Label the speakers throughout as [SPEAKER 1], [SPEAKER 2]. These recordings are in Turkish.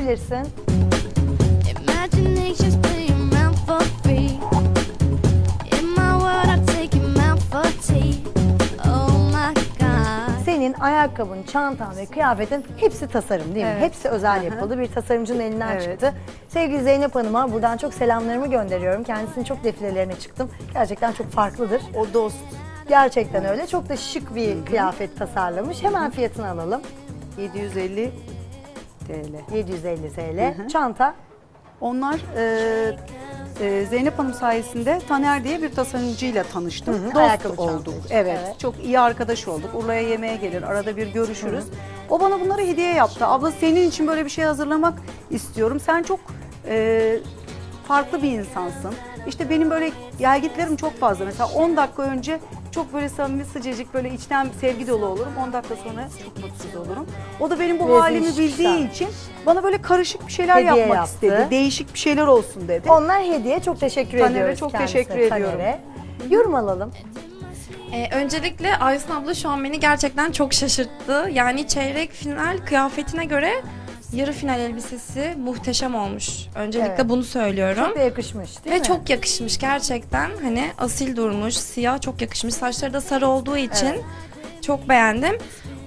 [SPEAKER 1] geçebilirsin.
[SPEAKER 2] Imagination's playing around for free. In my world, I take him out for tea. Oh.
[SPEAKER 1] Senin ayakkabın, çantan ve kıyafetin hepsi tasarım değil mi?
[SPEAKER 3] Evet.
[SPEAKER 1] Hepsi özel yapıldı. Bir tasarımcının elinden
[SPEAKER 3] Evet.
[SPEAKER 1] çıktı. Sevgili Zeynep Hanım'a buradan çok selamlarımı gönderiyorum. Kendisinin çok defilelerine çıktım. Gerçekten çok farklıdır.
[SPEAKER 3] O dost.
[SPEAKER 1] Gerçekten öyle. Çok da şık bir kıyafet tasarlamış. Hemen fiyatını alalım.
[SPEAKER 3] 750 TL.
[SPEAKER 1] 750 TL. Çanta
[SPEAKER 3] Onlar e, e, Zeynep Hanım sayesinde Taner diye bir tasarımcıyla tanıştım.
[SPEAKER 1] Hı hı,
[SPEAKER 3] Dost
[SPEAKER 1] ayakkabı
[SPEAKER 3] olduk.
[SPEAKER 1] çantası.
[SPEAKER 3] Evet,
[SPEAKER 1] Evet.
[SPEAKER 3] Çok iyi arkadaş olduk. Urla'ya yemeğe gelir. Arada bir görüşürüz. O bana bunları hediye yaptı. Abla senin için böyle bir şey hazırlamak istiyorum. Sen çok e, farklı bir insansın. İşte benim böyle gelgitlerim çok fazla. Mesela 10 dakika önce çok böyle samimi sıcacık böyle içten sevgi dolu olurum. 10 dakika sonra çok mutsuz olurum. O da benim bu
[SPEAKER 1] Rezil
[SPEAKER 3] halimi
[SPEAKER 1] işler.
[SPEAKER 3] bildiği için bana böyle karışık bir şeyler
[SPEAKER 1] Hediye
[SPEAKER 3] yapmak
[SPEAKER 1] yaptı.
[SPEAKER 3] istedi. Değişik bir şeyler olsun dedi.
[SPEAKER 1] Onlar hediye. Çok teşekkür
[SPEAKER 3] Taner'e
[SPEAKER 1] ediyoruz
[SPEAKER 3] çok
[SPEAKER 1] kendisine,
[SPEAKER 3] teşekkür ediyorum.
[SPEAKER 1] Taner'e. Yorum alalım.
[SPEAKER 4] Ee, öncelikle Aysun abla şu an beni gerçekten çok şaşırttı. Yani çeyrek final kıyafetine göre yarı final elbisesi muhteşem olmuş. Öncelikle
[SPEAKER 1] Evet.
[SPEAKER 4] bunu söylüyorum.
[SPEAKER 1] Çok da yakışmış değil
[SPEAKER 4] Ve
[SPEAKER 1] mi?
[SPEAKER 4] çok yakışmış gerçekten. Hani asil durmuş, siyah çok yakışmış. Saçları da sarı olduğu için
[SPEAKER 1] Evet.
[SPEAKER 4] çok beğendim.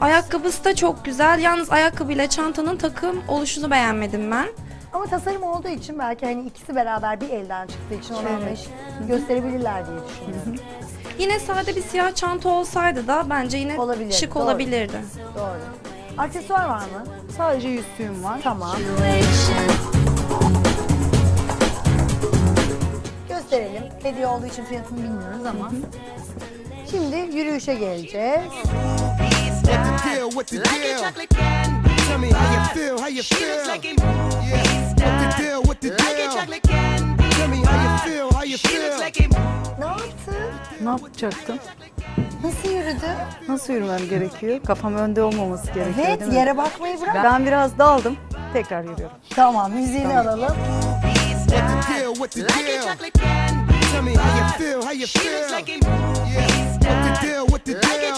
[SPEAKER 4] Ayakkabısı da çok güzel. Yalnız ayakkabıyla çantanın takım oluşunu beğenmedim ben.
[SPEAKER 1] Ama tasarım olduğu için belki hani ikisi beraber bir elden çıktığı için onu anlayış gösterebilirler diye düşünüyorum.
[SPEAKER 4] Yine sade bir siyah çanta olsaydı da bence yine
[SPEAKER 1] Olabilirdi,
[SPEAKER 4] şık
[SPEAKER 1] doğru.
[SPEAKER 4] olabilirdi.
[SPEAKER 1] Doğru. Aksesuar var mı?
[SPEAKER 3] Sadece yüzüğüm var.
[SPEAKER 1] Tamam. Gösterelim. Hediye olduğu için fiyatını bilmiyoruz ama. Şimdi yürüyüşe geleceğiz. Ne yaptın?
[SPEAKER 3] Ne yapacaktım?
[SPEAKER 1] Nasıl yürüdü?
[SPEAKER 3] Nasıl yürümem gerekiyor? Kafam önde olmaması gerekiyor
[SPEAKER 1] Evet,
[SPEAKER 3] değil mi?
[SPEAKER 1] yere bakmayı bırak.
[SPEAKER 3] Ben biraz daldım. Tekrar yürüyorum.
[SPEAKER 1] Tamam, müziğini alalım.
[SPEAKER 5] What the deal? What the deal? Tell me how you feel. How you feel? Yeah. What the deal? What the deal?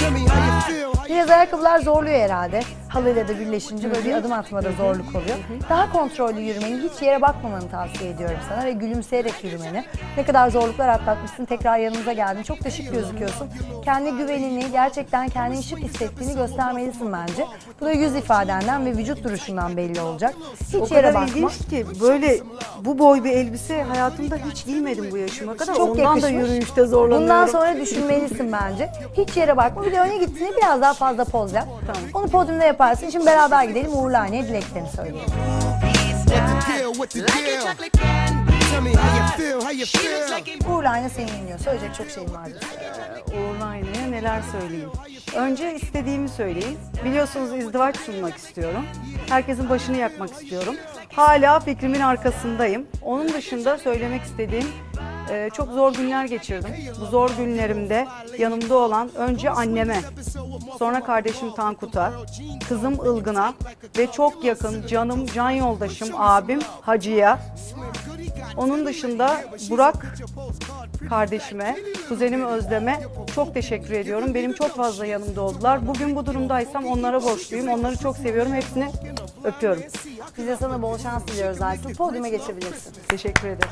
[SPEAKER 5] Tell me how you feel. How you
[SPEAKER 1] Biraz ayakkabılar zorluyor herhalde. Halıyla da birleşince böyle bir adım atmada zorluk oluyor. Daha kontrollü yürümeni, hiç yere bakmamanı tavsiye ediyorum sana ve gülümseyerek yürümeni. Ne kadar zorluklar atlatmışsın, tekrar yanımıza geldin. Çok da şık gözüküyorsun. Kendi güvenini, gerçekten kendini şık hissettiğini göstermelisin bence. Bu da yüz ifadenden ve vücut duruşundan belli olacak. Hiç
[SPEAKER 3] O
[SPEAKER 1] yere
[SPEAKER 3] kadar
[SPEAKER 1] bakma.
[SPEAKER 3] ilginç ki böyle bu boy bir elbise hayatımda hiç giymedim bu yaşıma kadar.
[SPEAKER 1] Çok
[SPEAKER 3] Ondan
[SPEAKER 1] yakışmış.
[SPEAKER 3] da yürüyüşte zorlanıyorum.
[SPEAKER 1] Bundan sonra düşünmelisin bence. Hiç yere bakma. Bir de öne gittiğinde biraz daha fazla poz yap.
[SPEAKER 3] Tamam.
[SPEAKER 1] Onu podyumda yaparsın. Şimdi beraber gidelim. Uğurlu Hane'ye dileklerini söyleyelim. Uğurlu Hane seni dinliyor. Söyleyecek çok şeyim vardı.
[SPEAKER 3] Uğurlu Aynı'ya neler söyleyeyim? Önce istediğimi söyleyeyim. Biliyorsunuz izdivaç sunmak istiyorum. Herkesin başını yakmak istiyorum. Hala fikrimin arkasındayım. Onun dışında söylemek istediğim e, çok zor günler geçirdim. Bu zor günlerimde yanımda olan önce anneme, sonra kardeşim Tankut'a, kızım Ilgın'a ve çok yakın canım, can yoldaşım, abim Hacı'ya, onun dışında Burak kardeşime, kuzenime Özlem'e çok teşekkür ediyorum. Benim çok fazla yanımda oldular. Bugün bu durumdaysam onlara borçluyum. Onları çok seviyorum. Hepsini öpüyorum.
[SPEAKER 1] Biz de sana bol şans diliyoruz Aysun. Podyuma geçebilirsin.
[SPEAKER 3] Teşekkür ederim.